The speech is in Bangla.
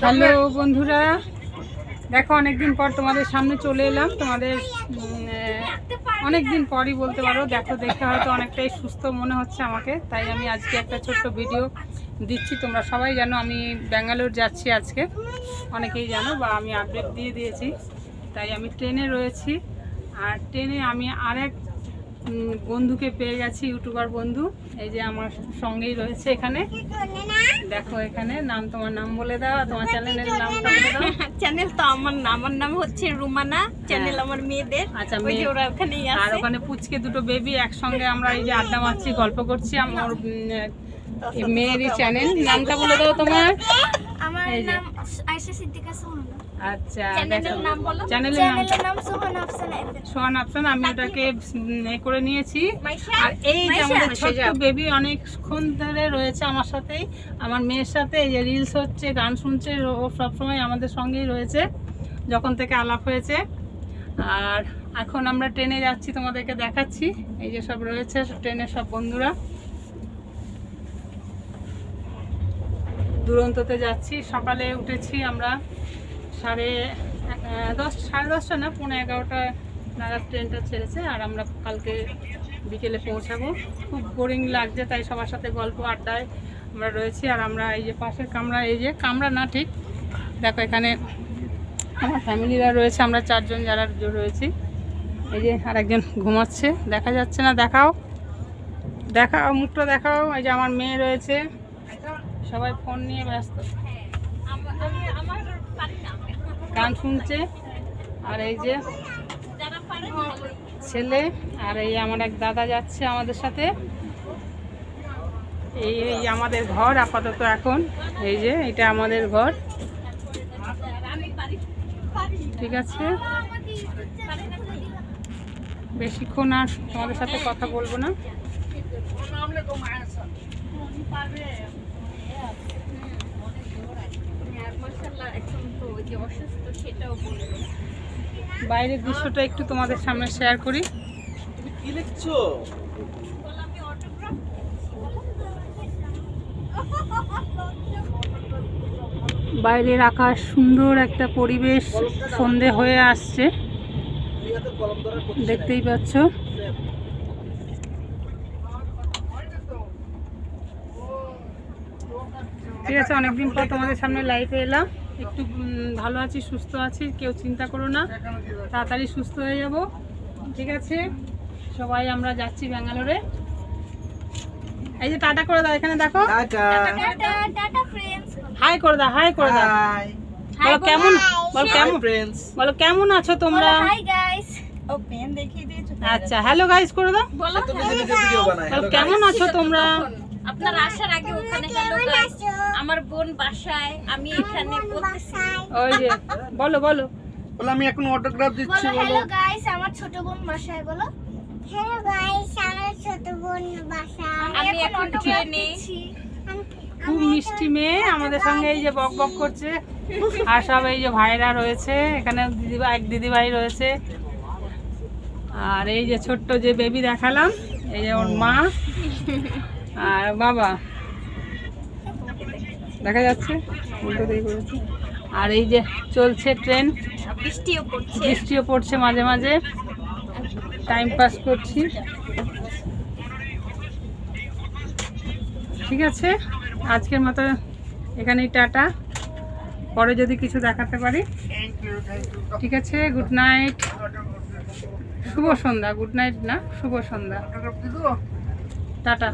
হ্যালো বন্ধুরা, দেখো অনেকদিন পর তোমাদের সামনে চলে এলাম। তোমাদের অনেক দিন পরই বলতে পারো, দেখো দেখে হয়তো অনেকটাই সুস্থ মনে হচ্ছে আমাকে, তাই আমি আজকে একটা ছোট্ট ভিডিও দিচ্ছি। তোমরা সবাই জানো আমি ব্যাঙ্গালোর যাচ্ছি আজকে, অনেকেই জানো বা আমি আপডেট দিয়ে দিয়েছি, তাই আমি ট্রেনে রয়েছি। আর ট্রেনে আমি আরেক বন্ধুকে পেয়ে গেছি ইউটিউবার বন্ধু। এই যে আমার সঙ্গেই রয়েছে এখানে। দেখো এখানে নাম তোমার নাম বলে দাও তোমার চ্যানেলের দাও। চ্যানেল তো আমার আমার নাম হচ্ছে রুমানা চ্যানেল আমার মেয়েদের। আচ্ছা, মেয়ে- ওরা ওখানেই আর ওখানে পুচকে দুটো বেবি একসঙ্গে আমরা এই যে আড্ডা মারছি গল্প করছি। আমার মেয়েরই চ্যানেল নামটা বলে দাও তোমার। আমার নাম আয়শা সিদ্দিকা সোহানা। আচ্ছা চ্যানেলের দেখো নাম বলো। চ্যানেলের নাম। নাম সোহানা আফসানা সোহান আফসান আমি ওটাকে এ করে নিয়েছি। আর এই যে মাইশা? আমাদের ছোট্ট বেবি অনেকক্ষণ ধরে রয়েছে আমার সাথেই। আমার মেয়ের সাথে এই যে রিলস হচ্ছে গান শুনছে ও সবসময় আমাদের সঙ্গেই রয়েছে যখন থেকে আলাপ হয়েছে। আর এখন আমরা ট্রেনে যাচ্ছি তোমাদেরকে দেখাচ্ছি। এই যে সব রয়েছে ট্রেনের সব বন্ধুরা। দুরন্ততে যাচ্ছি। সকালে উঠেছি আমরা সাড়ে দশ, সাড়ে দশটা না, পৌনে এগারোটা নাগাদ ট্রেনটা ছেড়েছে আর আমরা কালকে বিকেলে পৌঁছাবো। খুব বোরিং লাগছে তাই সবার সাথে গল্প আড্ডায় আমরা রয়েছি আর আমরা এই যে পাশের কামরা, এই যে কামরা না ঠিক, দেখো এখানে আমার ফ্যামিলিরা রয়েছে, আমরা চারজন যারা রয়েছি। এই যে আর একজন ঘুমাচ্ছে, দেখা যাচ্ছে না, দেখাও দেখাও, মুখটা দেখাও, এই যে আমার মেয়ে রয়েছে। সবাই ফোন নিয়ে ব্যস্ত। গান শুনছে, আর এই যে। ছেলে, আর এই আমার এক দাদা যাচ্ছে আমাদের সাথে। এই এই আমাদের ঘর আপাতত এখন। এই যে, এটা আমাদের ঘর। ঠিক আছে? বেশিক্ষণ আর তোমাদের সাথে কথা বলব না আর মাশাআল্লাহ যে অসুস্থ সেটাও বলে বাইরের দৃশ্যটা একটু তোমাদের সামনে শেয়ার করি। কি লিখছো? বাইরের আকাশ সুন্দর একটা পরিবেশ সন্ধে হয়ে আসছে। দেখতেই পাচ্ছ। ঠিক আছে অনেকদিন পর তোমাদের সামনে লাইভে এলাম। একটু ভালো আছি সুস্থ আছি কেউ চিন্তা করো না। তাড়াতাড়ি সুস্থ হয়ে যাব ঠিক আছে? সবাই আমরা যাচ্ছি ব্যাঙ্গালোরে। এই যে টাটা করে দাও এখানে দেখো। Tata. Tata tata friends hi করে দাও হাই করে দাও। বলো কেমন? বলো কেমন? ফ্রেন্ডস বলো কেমন আছো তোমরা? হাই গাইস ও পেন দেখিয়ে দিয়েছ আচ্ছা হ্যালো গাইস করে দাও। বলো কেমন আছো তোমরা? আপনার আসার আগে ওখানে হ্যালো গাইস আমার বোন বাসায় আমি এখানে বলতেছি ওই যে বলো বলো। বলে আমি এখন অটোগ্রাফ দিচ্ছি বলো বলো। হ্যালো গাইস আমার ছোট বোন বাসায় বলো। হ্যালো গাইস আমার ছোট বোন বাসায়। আমি এখন ট্রেনে খুব মিষ্টি মেয়ে আমাদের সঙ্গে এই যে বক বক করছে। আর সব এই যে ভাইরা রয়েছে এখানে দিদিভাই এক দিদিভাই রয়েছে। আর এই যে ছোট্ট যে বেবি দেখালাম এই যে ওর মা আর বাবা। দেখা যাচ্ছে? উল্টো দিকে করেছে আর এই যে চলছে ট্রেন। বৃষ্টিও পড়ছে। বৃষ্টিও পড়ছে মাঝে মাঝে। টাইম পাস করছি। ঠিক আছে? আজকের মতো এখানেই টাটা। পরে যদি কিছু দেখাতে পারি। ঠিক আছে? গুড নাইট শুভ সন্ধ্যা গুড নাইট না শুভ সন্ধ্যা। টাটা।